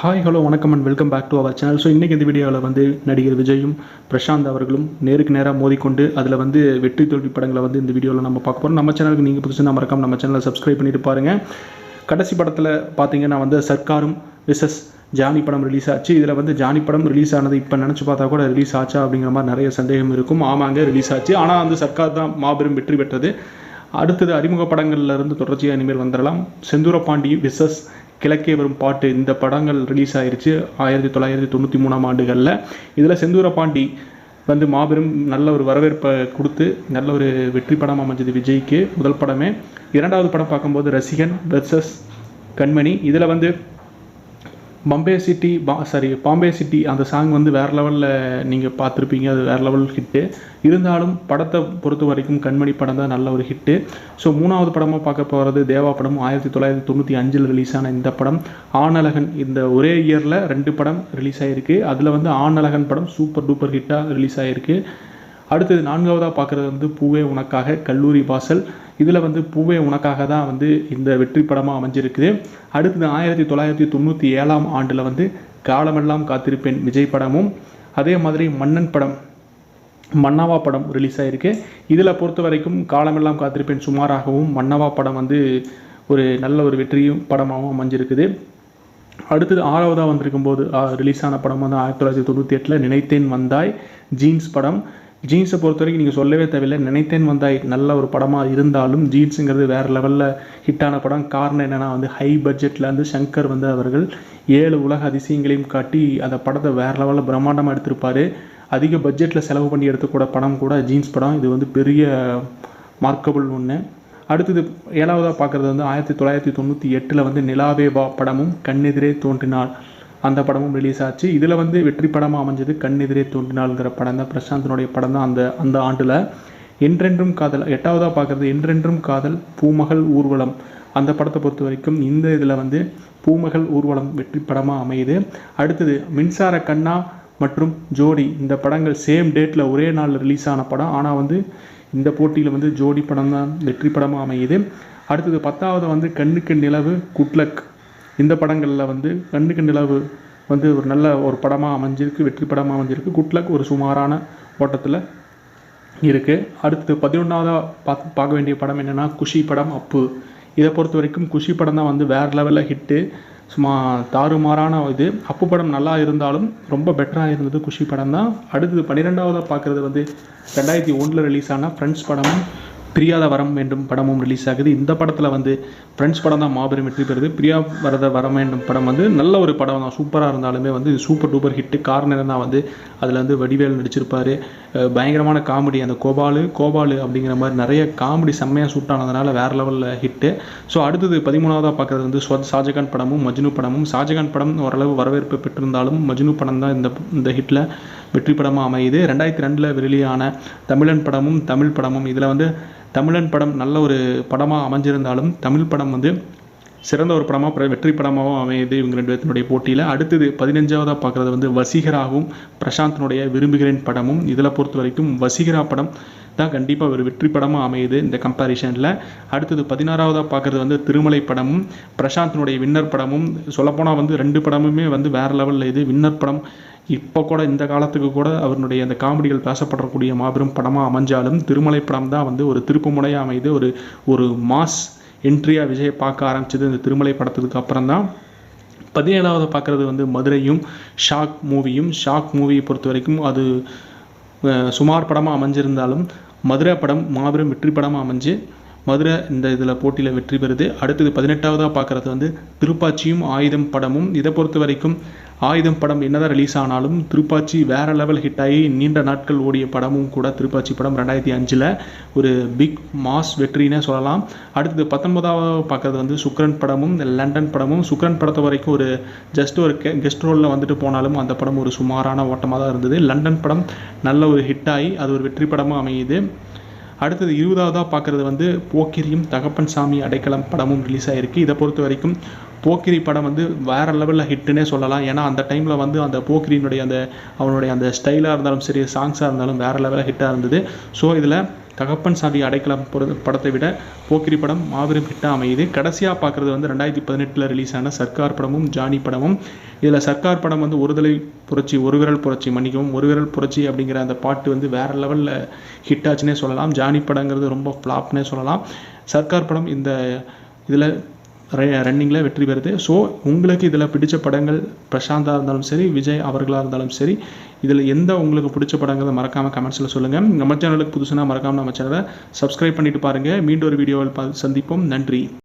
Hi hello வணக்கம் and welcome back to our channel so இன்றைக்கி இந்த வீடியோவில் வந்து நடிகர் விஜயும் பிரசாந்த் அவர்களும் நேருக்கு நேராக மோதிக்கொண்டு அதில் வந்து வெற்றி தோல்வி படங்களை வந்து இந்த வீடியோவில் நம்ம பார்க்க போகிறோம் நம்ம சேனலுக்கு நீங்கள் புதுசுனா மறக்காம நம்ம சேனலை சப்ஸ்கிரைப் பண்ணிட்டு பாருங்கள் கடைசி படத்தில் பார்த்தீங்கன்னா வந்து சர்க்காரும் விசஸ் ஜானி படம் ரிலீஸ் ஆச்சு. இதில் வந்து ஜானி படம் ரிலீஸ் ஆனது இப்போ நினச்சி பார்த்தா கூட ரிலீஸ் ஆச்சா அப்படிங்கிற மாதிரி நிறைய சந்தேகம் இருக்கும். ஆமாங்க ரிலீஸ் ஆச்சு. ஆனால் வந்து சர்க்கார் தான் மாபெரும் வெற்றி பெற்றது. அடுத்தது அறிமுக படங்கள்லேருந்து தொடர்ச்சியாக இனிமேல் வந்துடலாம். செந்தூரபாண்டி விசஸ் கிழக்கே வரும் பாட்டு இந்த படங்கள் ரிலீஸ் ஆயிருச்சு ஆயிரத்தி தொள்ளாயிரத்தி தொண்ணூற்றி மூணாம் ஆண்டுகளில். இதில் செந்தூரபாண்டி வந்து மாபெரும் நல்ல ஒரு வரவேற்பை கொடுத்து நல்ல ஒரு வெற்றி படம் அமைஞ்சது விஜய்க்கு முதல் படமே. இரண்டாவது படம் பார்க்கும்போது ரசிகன் வெர்சஸ் கண்மணி. இதில் வந்து பம்பே சிட்டி பா சாரி பாம்பே சிட்டி அந்த சாங் வந்து வேறு லெவலில் நீங்கள் பார்த்துருப்பீங்க. அது வேறு லெவல் ஹிட்டு இருந்தாலும் படத்தை பொறுத்த வரைக்கும் கண்மணி படம் தான் நல்ல ஒரு ஹிட்டு ஸோ மூணாவது படமாக பார்க்க போகிறது தேவா படம். ஆயிரத்தி தொள்ளாயிரத்தி தொண்ணூற்றி அஞ்சில் ரிலீஸ் ஆன இந்த படம். ஆனழகன் இந்த ஒரே இயரில் ரெண்டு படம் ரிலீஸ் ஆகிருக்கு அதில் வந்து ஆனழகன் படம் சூப்பர் டூப்பர் ஹிட்டாக ரிலீஸ் ஆகிருக்கு அடுத்தது நான்காவதாக பார்க்குறது வந்து பூவே உனக்காக கல்லூரி வாசல். இதில் வந்து பூவே உனக்காக தான் வந்து இந்த வெற்றி படமாக அமைஞ்சிருக்குது. அடுத்தது ஆயிரத்தி தொள்ளாயிரத்தி தொண்ணூற்றி ஏழாம் ஆண்டில் வந்து காலமெல்லாம் காத்திருப்பேன் விஜய் படமும். அதே மாதிரி மன்னன் படம் மன்னவா படம் ரிலீஸ் ஆகிருக்கு இதில் பொறுத்த வரைக்கும் காலமெல்லாம் காத்திருப்பேன் சுமாராகவும் மன்னவா படம் வந்து ஒரு நல்ல ஒரு வெற்றியும் படமாகவும் அமைஞ்சிருக்குது. அடுத்தது ஆறாவதாக வந்திருக்கும் போது ரிலீஸ் ஆன படம் வந்து ஆயிரத்தி தொள்ளாயிரத்தி தொண்ணூற்றி எட்டில் நினைத்தேன் வந்தாய் ஜீன்ஸ் படம். ஜீன்ஸை பொறுத்த வரைக்கும் நீங்கள் சொல்லவே தேவையில்லை. நினைத்தேன் வந்தாய் நல்ல ஒரு படமாக இருந்தாலும் ஜீன்ஸுங்கிறது வேறு லெவலில் ஹிட்டான படம். காரணம் என்னென்னா வந்து ஹை பட்ஜெட்டில் வந்து சங்கர் வந்து அவர்கள் ஏழு உலக அதிசயங்களையும் காட்டி அந்த படத்தை வேறு லெவலில் பிரம்மாண்டமாக எடுத்திருப்பார். அதிக பட்ஜெட்டில் செலவு பண்ணி எடுத்துக்கூட படம் கூட ஜீன்ஸ் படம். இது வந்து பெரிய மார்க்கபிள் ஒன்று அடுத்தது ஏழாவதாக பார்க்குறது வந்து ஆயிரத்தி தொள்ளாயிரத்தி தொண்ணூற்றி எட்டில் வந்து நிலாவே வா படமும் கண்ணெதிரே தோன்றினாள். அந்த படமும் ரிலீஸ் ஆச்சு. இதில் வந்து வெற்றி படமாக அமைஞ்சது கண்ணெதிரே தோன்றினாள்ங்கிற படம் தான். பிரசாந்தனுடைய படம் தான் அந்த அந்த ஆண்டில். என்றென்றும் காதல் எட்டாவதாக பார்க்குறது என்றென்றும் காதல் பூமகள் ஊர்வலம். அந்த படத்தை பொறுத்த வரைக்கும் இந்த இதில் வந்து பூமகள் ஊர்வலம் வெற்றி படமாக அமையுது. அடுத்தது மின்சார கண்ணா மற்றும் ஜோடி. இந்த படங்கள் சேம் டேட்டில் ஒரே நாளில் ரிலீஸ் ஆன படம். ஆனால் வந்து இந்த போட்டியில் வந்து ஜோடி படம் தான் வெற்றி படமாக அமையுது. அடுத்தது பத்தாவது வந்து கண்ணுக்கு நிலவு குட்லக். இந்த படங்களில் வந்து கண்ணுக்கு நிலவு வந்து ஒரு நல்ல ஒரு படமாக அமைஞ்சிருக்கு வெற்றி படமாக அமைஞ்சிருக்கு. குட்லக் ஒரு சுமாரான ஓட்டத்தில் இருக்குது அடுத்தது பதினொன்றாவதாக பார்த்து பார்க்க வேண்டிய படம் என்னென்னா குஷி படம் அப்பு இதை பொறுத்த வரைக்கும் குஷி படம் தான் வந்து வேறு லெவலில் ஹிட்டு சும்மா தாறுமாறான இது. அப்பு படம் நல்லா இருந்தாலும் ரொம்ப பெட்டராக இருந்தது குஷி படம் தான். அடுத்தது பன்னிரெண்டாவதாக பார்க்குறது வந்து ரெண்டாயிரத்தி ஒன்றில் ரிலீஸ் ஆன ஃப்ரெண்ட்ஸ் படமும் பிரியாத வரம் வேண்டும் படமும் ரிலீஸ் ஆகுது. இந்த படத்தில் வந்து ஃப்ரெண்ட்ஸ் படம் தான் மாபெரும் வெற்றி பெறுது. பிரியா வரத வரம் வேண்டும் படம் வந்து நல்ல ஒரு படம் தான். சூப்பராக இருந்தாலுமே வந்து சூப்பர் டூப்பர் ஹிட்டு காரணம் தான் வந்து அதில் வந்து வடிவேல் நடிச்சிருப்பார். பயங்கரமான காமெடி அந்த கோபாலு கோபாலு அப்படிங்கிற மாதிரி நிறைய காமெடி செம்மையாக சூட் ஆனதுனால வேறு லெவலில் ஹிட்டு ஸோ அடுத்தது பதிமூணாவதாக பார்க்குறது வந்து ஸ்வத் ஷாஜகான் படமும் மஜ்னு படமும். ஷாஜகான் படம் ஓரளவு வரவேற்பு பெற்றிருந்தாலும் மஜ்னு படம் தான் இந்த இந்த ஹிட்டில் வெற்றி படமாக அமையுது. ரெண்டாயிரத்தி ரெண்டில் வெளியான தமிழன் படமும் தமிழ் படமும் இதில் வந்து தமிழன் படம் நல்ல ஒரு படமாக அமைஞ்சிருந்தாலும் தமிழ் படம் வந்து சிறந்த ஒரு படமாக வெற்றி படமாகவும் அமையுது இவங்க ரெண்டு பேர்த்தினுடைய போட்டியில். அடுத்தது பதினஞ்சாவதாக பார்க்குறது வந்து வசீகராகவும் பிரசாந்தினுடைய விரும்புகிறேன் படமும். இதில் பொறுத்த வரைக்கும் வசீகரா படம் தான் கண்டிப்பாக ஒரு வெற்றி படமாக அமையுது இந்த கம்பேரிஷனில் அடுத்தது பதினாறாவதாக பார்க்குறது வந்து திருமலை படமும் பிரசாந்தினுடைய வின்னர் படமும். சொல்லப்போனால் வந்து ரெண்டு படமுமே வந்து வேறு லெவலில் இது. வின்னர் படம் இப்போ கூட இந்த காலத்துக்கு கூட அவருடைய அந்த காமெடிகள் பேசப்படக்கூடிய மாபெரும் படமாக அமைஞ்சாலும் திருமலை படம் தான் வந்து ஒரு திருப்பு முனையாக ஒரு ஒரு மாஸ் என்ட்ரியாக விஜயை பார்க்க ஆரம்பிச்சது இந்த திருமலை படத்துக்கு அப்புறம் தான். பதினேழாவது பார்க்குறது வந்து மதுரையும் ஷாக் மூவியும். ஷாக் மூவியை பொறுத்த வரைக்கும் அது சுமார் படமாக அமைஞ்சிருந்தாலும் மதுரை படம் மாபெரும் வெற்றி படமாக அமைஞ்சு மதுரை இந்த இதில் போட்டியில் வெற்றி பெறுது. அடுத்தது பதினெட்டாவதாக பார்க்குறது வந்து திருப்பாச்சியும் ஆயுதம் படமும். இதை பொறுத்த வரைக்கும் ஆயுதம் படம் என்னதான் ரிலீஸ் ஆனாலும் திருப்பாச்சி வேறு லெவல் ஹிட் ஆகி நீண்ட நாட்கள் ஓடிய படமும் கூட திருப்பாச்சி படம் ரெண்டாயிரத்தி அஞ்சில் ஒரு பிக் மாஸ் வெற்றினே சொல்லலாம். அடுத்தது பத்தொன்பதாவது பார்க்குறது வந்து சுக்ரன் படமும் லண்டன் படமும். சுக்ரன் படத்தை வரைக்கும் ஒரு ஜஸ்ட் ஒரு கெஸ்ட் ரோலில் வந்துட்டு போனாலும் அந்த படம் ஒரு சுமாரான ஓட்டமாக தான் இருந்தது. லண்டன் படம் நல்ல ஒரு ஹிட் ஆகி அது ஒரு வெற்றி படமாக அமையுது. அடுத்தது இருபதாவதாக பார்க்குறது வந்து போக்கிரியும் தகப்பன் சாமி அடைக்கலம் படமும் ரிலீஸ் ஆகிருக்கு இதை பொறுத்த வரைக்கும் போக்கிரி படம் வந்து வேறு லெவலில் ஹிட்டுன்னே சொல்லலாம். ஏன்னா அந்த டைமில் வந்து அந்த போக்கிரியினுடைய அந்த அவனுடைய அந்த ஸ்டைலாக இருந்தாலும் சரி சாங்ஸாக இருந்தாலும் வேறு லெவலில் ஹிட்டாக இருந்தது. ஸோ இதில் தகப்பன் சாவி அடைக்கலம் படத்தை விட போக்கிரி படம் மாபெரும் ஹிட்டாக அமையுது. கடைசியாக பார்க்குறது வந்து ரெண்டாயிரத்தி பதினெட்டில் ரிலீஸ் ஆன சர்க்கார் படமும் ஜானி படமும். இதில் சர்க்கார் படம் வந்து ஒருதலை புரட்சி ஒரு விரல் புரட்சி மன்னிக்கவும் ஒரு விரல் புரட்சி அப்படிங்கிற அந்த பாட்டு வந்து வேறு லெவலில் ஹிட் ஆச்சுன்னே சொல்லலாம். ஜானி படங்கிறது ரொம்ப ஃப்ளாப்னே சொல்லலாம். சர்க்கார் படம் இந்த இதில் ரன்னிங்கில் வெற்றி பெறுது. ஸோ உங்களுக்கு இதில் பிடிச்ச படங்கள் பிரசாந்தாக இருந்தாலும் சரி விஜய் அவர்களாக இருந்தாலும் சரி இதில் எந்த உங்களுக்கு பிடிச்ச படங்களை மறக்காமல் கமெண்ட்ஸில் சொல்லுங்கள் நம்ம சேனலுக்கு புதுசுனா மறக்காமல் நம்ம சேனலை சப்ஸ்கிரைப் பண்ணிட்டு பாருங்கள் மீண்டும் ஒரு வீடியோவில் சந்திப்போம். நன்றி.